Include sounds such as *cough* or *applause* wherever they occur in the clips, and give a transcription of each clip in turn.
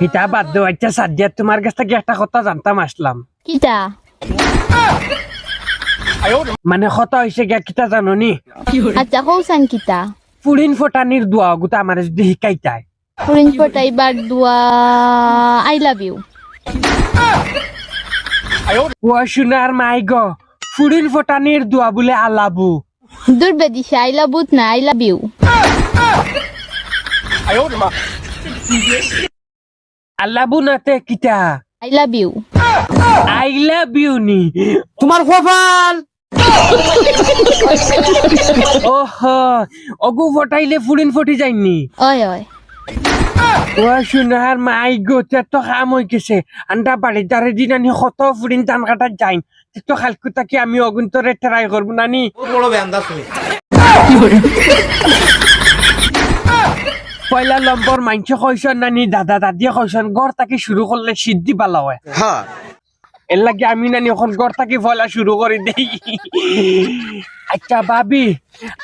হিতা বাদ দেও আচ্ছা সাদিয়া তোমার কাছ থেকে একটা কথা জানতাম আসলাম। কিতা? মানে কথা হয়েছে গিয়া কিতা জানো নি আচ্ছা কৌসান কিতা? ফুরিন ফোটানির দোয়া গোটা আমার যদি শিকাইতাই পুরিন পটাইবার দুয়া আই লাভ ইউ ও সোনার মাই গ ফুরিন ফোটানির দোয়া বলে আলাবু দূর বেদিছে আই লাভ না আই লাভ ইউ নাতে কিতা I love you I love you নি তোমার কপাল ওহ অগু ফটাইলে ফুরিন ফটি যায়নি অয় অয় ও সোনার মাই গো তে কাম হয়ে গেছে আন্ডা বাড়ি যারে দিন আনি কত ধান তে আমি অগুন্তরে ট্রাই করব নানি বড় পয়লা নম্বর মাইনছে কইসন নানি দাদা দাদিয়ে কইসন গড় তাকে শুরু করলে সিদ্ধি পালা হয়। হ্যাঁ এর লাগে আমি নানি এখন গড় তাকে ফলা শুরু করে দেই। আচ্ছা ভাবি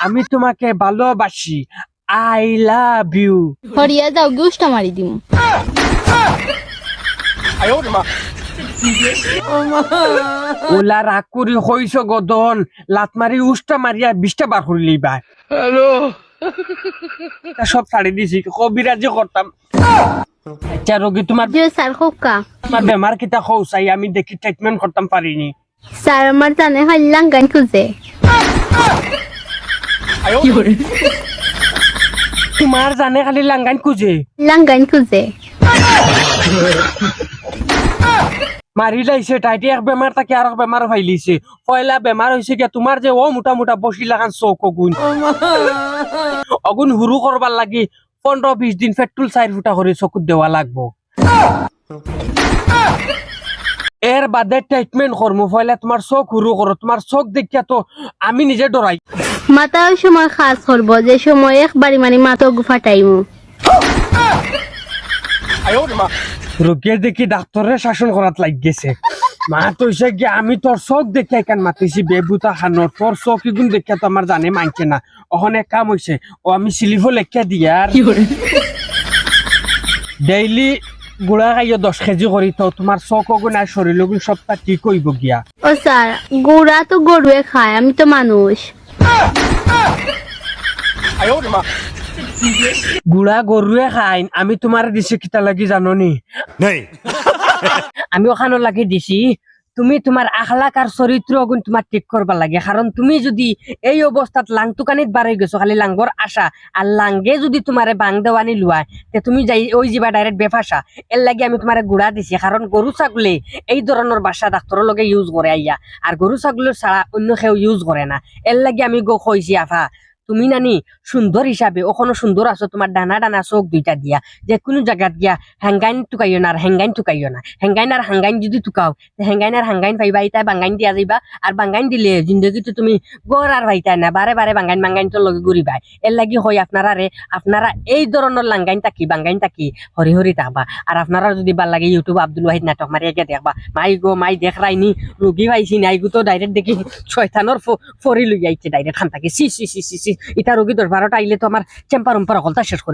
আমি তোমাকে ভালোবাসি আই লাভ ইউ। হরিয়া যাও গুষ্টা মারি দিম। ওলা রাগ করি কইস গদন লাত মারি উষ্টা মারিয়া বিষ্টা বার করে লিবা হ্যালো। সব ছাড়ি দিছি কবিরাজি করতাম। আচ্ছা রোগী তোমার স্যার খোকা। তোমার বেমার কিতা খৌসাই আমি দেখি ট্রিটমেন্ট করতাম পারিনি। স্যার আমার জানে হাল্লাং গান খুঁজে। তোমার জানে খালি লাঙ্গান খুঁজে। লাঙ্গান খুঁজে। মারি লাইছে তাইতে এক বেমার তাকে আর এক বেমার ফাইলিছে পয়লা বেমার হয়েছে কি তোমার যে ও মোটা মোটা বসি লাগান চৌক অগুন অগুন হুরু করবার লাগি পনেরো বিশ দিন পেট্রোল চার ফুটা করে চকুত দেওয়া লাগবো। এর বাদে ট্রিটমেন্ট করমু পয়লা তোমার চোখ হুরু করো তোমার চোখ দেখিয়া তো আমি নিজে ডরাই মাতা ওই সময় খাস করব যে সময় একবারই মানে মাথা ফাটাইমু রোগীর দেখি ডাক্তারের শাসন করাত লাগ গেছে মা তো কি আমি তোর চোখ দেখে কেন মাতিছি? বেবুতা খানোর তোর চোখ ইগুন দেখে তো আমার জানে মানছে না। ওখানে কাম হইছে ও আমি সিলিফো লেখা দিয়ে আর ডেইলি গুড়া খাইও দশ কেজি করি তো তোমার চোখ গুণ আর শরীর গুণ সবটা ঠিক হইব গিয়া? ও স্যার গরুরা তো গরুয়ে খায় আমি তো মানুষ গুড়া গরুয়ে খাইন আমি তোমার দিছি কিতা লাগি জানো নি *laughs* আমি ওখানে লাগি দিছি। তুমি তোমার আখলাক আর চরিত্র গুণ তোমার ঠিক করবা লাগে কারণ তুমি যদি এই অবস্থাত লাং তুকানিত বাড়াই গেছো খালি লাঙ্গর আশা আর লাঙ্গে যদি তোমারে বাং দেওয়ানি লুয়ায় তে তুমি যাই ওই যাবা ডাইরেক্ট বেফাসা এর লাগে আমি তোমারে গুড়া দিছি কারণ গরু ছাগলে এই ধরনের বাসা ডাক্তারের লগে ইউজ করে আইয়া আর গরু ছাগলের ছাড়া অন্য কেউ ইউজ করে না। এর লাগে আমি গো কইছি আফা। তুমি নানি সুন্দর হিসাবে ওখানে সুন্দর আছো তোমার ডানা ডানা চোখ দুইটা দিয়া। যে কোনো জায়গাত গিয়া হ্যাঙ্গাইন টুকাইও না আর হ্যাঙ্গাইন টুকাইও না। হ্যাঙ্গাইন আর হাঙ্গাইন যদি টুকাও হ্যাঙ্গাইন আর হাঙ্গাইন পাইবা ইতা বাঙ্গাইন দিয়া যাইবা। আর বাঙ্গাইন দিলে জিন্দগিতে তুমি গড় আর পাইতা না বারে বারে বাঙ্গাইন বাঙ্গাইন তো লগে ঘুরিবা এর লাগি হয় আপনারা রে আপনারা এই ধরনের লাঙ্গাইন তাকি বাঙ্গাইন তাকি হরি হরি থাকবা আর আপনারা যদি ভালো লাগে, ইউটিউব আব্দুল ওয়াহিদ নাটক মারি গিয়ে দেখবা। মাই গো, মাই দেখ রাইনি রুগী পাইছি নাই গো তো ডাইরেক্ট দেখি শয়তানোর ফরি লই আইছে ডাইরেক্ট খান থাকে। সি সি সি সি সি ইটা রোগী দশ বারোটা আইলে তো আমার চেম্পার উম্পার হলতা শেষ করে